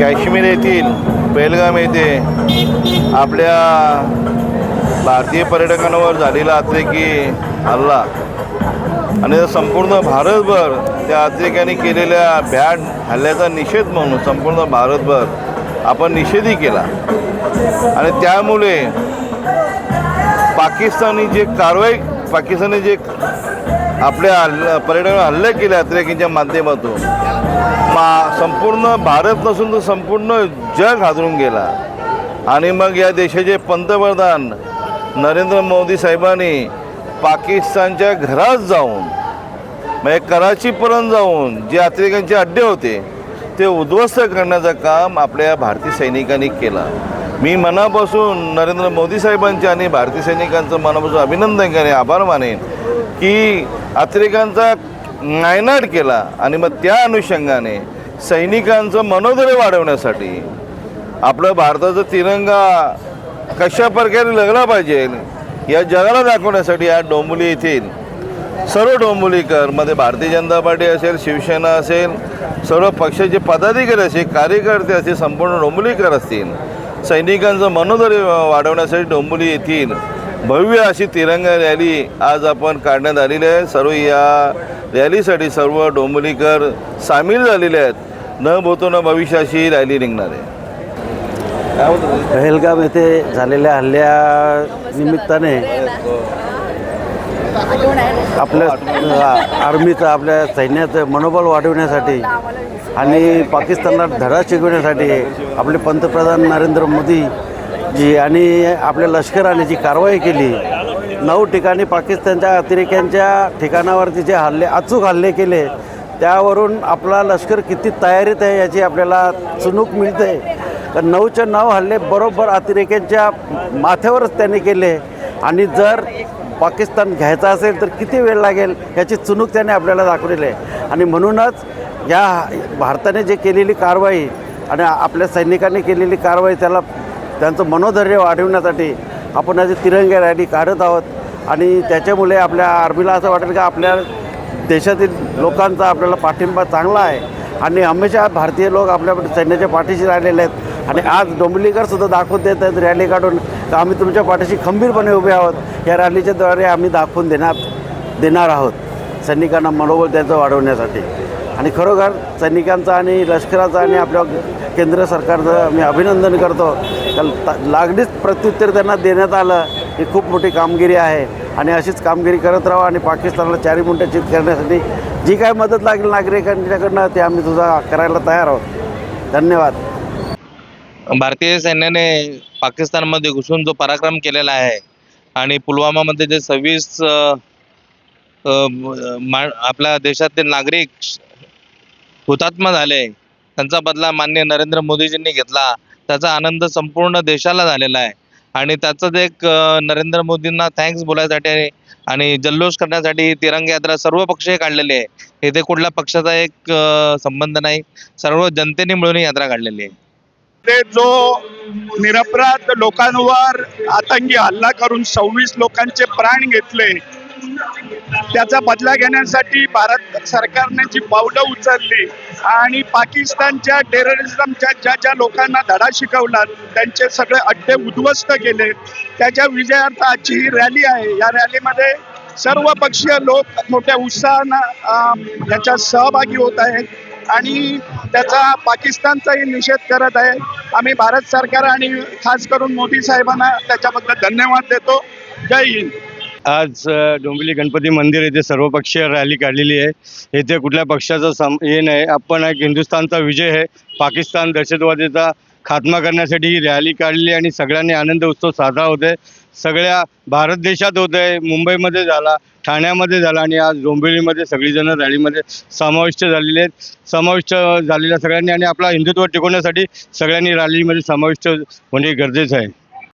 काश्मीर येथील पेलगाम येथे आपल्या भारतीय पर्यटकांवर झालेला अतिरेकी हल्ला. आणि संपूर्ण भारतभर त्या अतिरेक्यांनी केलेल्या भ्याड हल्ल्याचा निषेध म्हणून संपूर्ण भारतभर आपण निषेधही केला. आणि त्यामुळे पाकिस्तानी जे कारवाई पाकिस्तानी जे आपल्या हल्ल पर्यटकांवर हल्ले केले अतिरेकींच्या माध्यमातून. मा संपूर्ण भारत नसून तर संपूर्ण जग हादरून गेला. आणि मग या देशाचे पंतप्रधान नरेंद्र मोदी साहेबांनी पाकिस्तानच्या घरात जाऊन म्हणजे कराचीपर्यंत जाऊन जे अतिरेक्यांचे अड्डे होते ते उद्ध्वस्त करण्याचं काम आपल्या भारतीय सैनिकांनी केलं. मी मनापासून नरेंद्र मोदी साहेबांचे आणि भारतीय सैनिकांचं मनापासून अभिनंदन करेन आभार मानेन. की अतिरेकांचा नायनाट केला आणि मग त्या अनुषंगाने सैनिकांचं मनोधैर्य वाढवण्यासाठी आपलं भारताचा तिरंगा कशा प्रकारे लगला पाहिजे या जगाला दाखवण्यासाठी या डोंबोली येथील सर्व डोंबिवलीकरमध्ये भारतीय जनता पार्टी असेल शिवसेना असेल सर्व पक्षाचे पदाधिकारी असेल कार्यकर्ते असतील संपूर्ण डोंबोलीकर असतील सैनिकांचं मनोधैर्य वाढवण्यासाठी डोंबोली येथील भव्य अशी तिरंगा रॅली आज आपण काढण्यात आलेली आहे. सर्व या रॅलीसाठी सर्व डोंबलीकर सामील झालेले आहेत. न भोवतो न भविष्याशी रॅली निघणार आहे. पहलगाम येथे झालेल्या हल्ल्या निमित्ताने आपल्या आर्मीचं आपल्या सैन्याचं मनोबल वाढवण्यासाठी आणि पाकिस्तानला धडा शिकवण्यासाठी आपले पंतप्रधान नरेंद्र मोदी जी आणि आपल्या लष्कराने जी कारवाई केली नऊ ठिकाणी पाकिस्तानच्या अतिरेक्यांच्या ठिकाणावरती जे हल्ले अचूक हल्ले केले त्यावरून आपला लष्कर किती तयारीत आहे याची आपल्याला चुनूक मिळते. तर नऊच्या नऊ हल्ले बरोबर अतिरेक्यांच्या माथ्यावरच त्यांनी केले. आणि जर पाकिस्तान घ्यायचा असेल तर किती वेळ लागेल याची चुनूक त्याने आपल्याला दाखवलेली आहे. आणि म्हणूनच या भारताने जे केलेली कारवाई आणि आपल्या सैनिकांनी केलेली कारवाई त्याला त्यांचं मनोधैर्य वाढवण्यासाठी आपण आज तिरंगा रॅली काढत आहोत. आणि त्याच्यामुळे आपल्या आर्मीला असं वाटेल का आपल्या देशातील लोकांचा आपल्याला पाठिंबा चांगला आहे. आणि हमेशा भारतीय लोक आपल्या सैन्याच्या पाठीशी राहिलेले आहेत. आणि आज डोंबिवलीकरसुद्धा दाखवून देत आहेत रॅली काढून तर आम्ही तुमच्या पाठीशी खंबीरपणे उभे आहोत. या रॅलीच्या द्वारे आम्ही दाखवून देणार देणार आहोत. सैनिकांना मनोबल त्यांचं वाढवण्यासाठी. आणि खरोखर सैनिकांचा आणि लष्कराचा आणि आपल्या केंद्र सरकारचं मी अभिनंदन करतो. तर लागलीच प्रत्युत्तर त्यांना देण्यात आलं. ही खूप मोठी कामगिरी आहे. आणि अशीच कामगिरी करत राहा आणि पाकिस्तानला चारी मुंट्या चित करण्यासाठी जी काय मदत लागेल नागरिकांच्याकडनं ते आम्ही तुझा करायला तयार आहोत. धन्यवाद. भारतीय सैन्याने पाकिस्तानमध्ये घुसून जो पराक्रम केलेला आहे आणि पुलवामामध्ये जे सव्वीस मा आपल्या देशातील नागरिक हुतात्मा झाले. त्यांचा बदला मान्य नरेंद्र मोदीजींनी घेतला. त्याचा आनंद संपूर्ण देशाला झालेला आहे. आणि त्याचंच एक नरेंद्र मोदींना थँक्स बोलायसाठी आणि जल्लोष करण्यासाठी तिरंगा यात्रा सर्व पक्षही काढलेली आहे. इथे कुठल्या पक्षाचा एक संबंध नाही. सर्व जनतेने मिळून यात्रा काढलेली आहे. ते जो निरपराध लोकांवर आतंकी हल्ला करून सव्वीस लोकांचे प्राण घेतले त्याचा बदला घेण्यासाठी भारत सरकारने जी पावलं उचलली आणि पाकिस्तानच्या टेररिझमच्या ज्या ज्या लोकांना धडा शिकवला त्यांचे सगळे अड्डे उद्ध्वस्त केले. त्याच्या विजयार्थ आजची ही रॅली आहे. या रॅलीमध्ये सर्व पक्षीय लोक मोठ्या उत्साहानं याच्यात सहभागी होत आहेत आणि त्याचा पाकिस्तानचाही निषेध करत आहे. आम्ही भारत सरकार आणि खास करून मोदी साहेबांना त्याच्याबद्दल धन्यवाद देतो. जय हिंद. आज डोंबिवली गणपती मंदिर येथे सर्वपक्षीय रॅली काढलेली आहे. येथे कुठल्या पक्षाचा सम हे नाही. आपण एक हिंदुस्थानचा विजय आहे. पाकिस्तान दहशतवादीचा खात्मा करण्यासाठी ही रॅली काढली आणि सगळ्यांनी आनंद उत्सव साजरा होते आहे. सगळ्या भारत देशात होत आहे. मुंबईमध्ये झाला ठाण्यामध्ये झाला आणि आज डोंबिवलीमध्ये सगळीजणं रॅलीमध्ये समाविष्ट झालेले आहेत. समाविष्ट झालेल्या सगळ्यांनी आणि आपला हिंदुत्व टिकवण्यासाठी सगळ्यांनी रॅलीमध्ये समाविष्ट होणे गरजेचं आहे.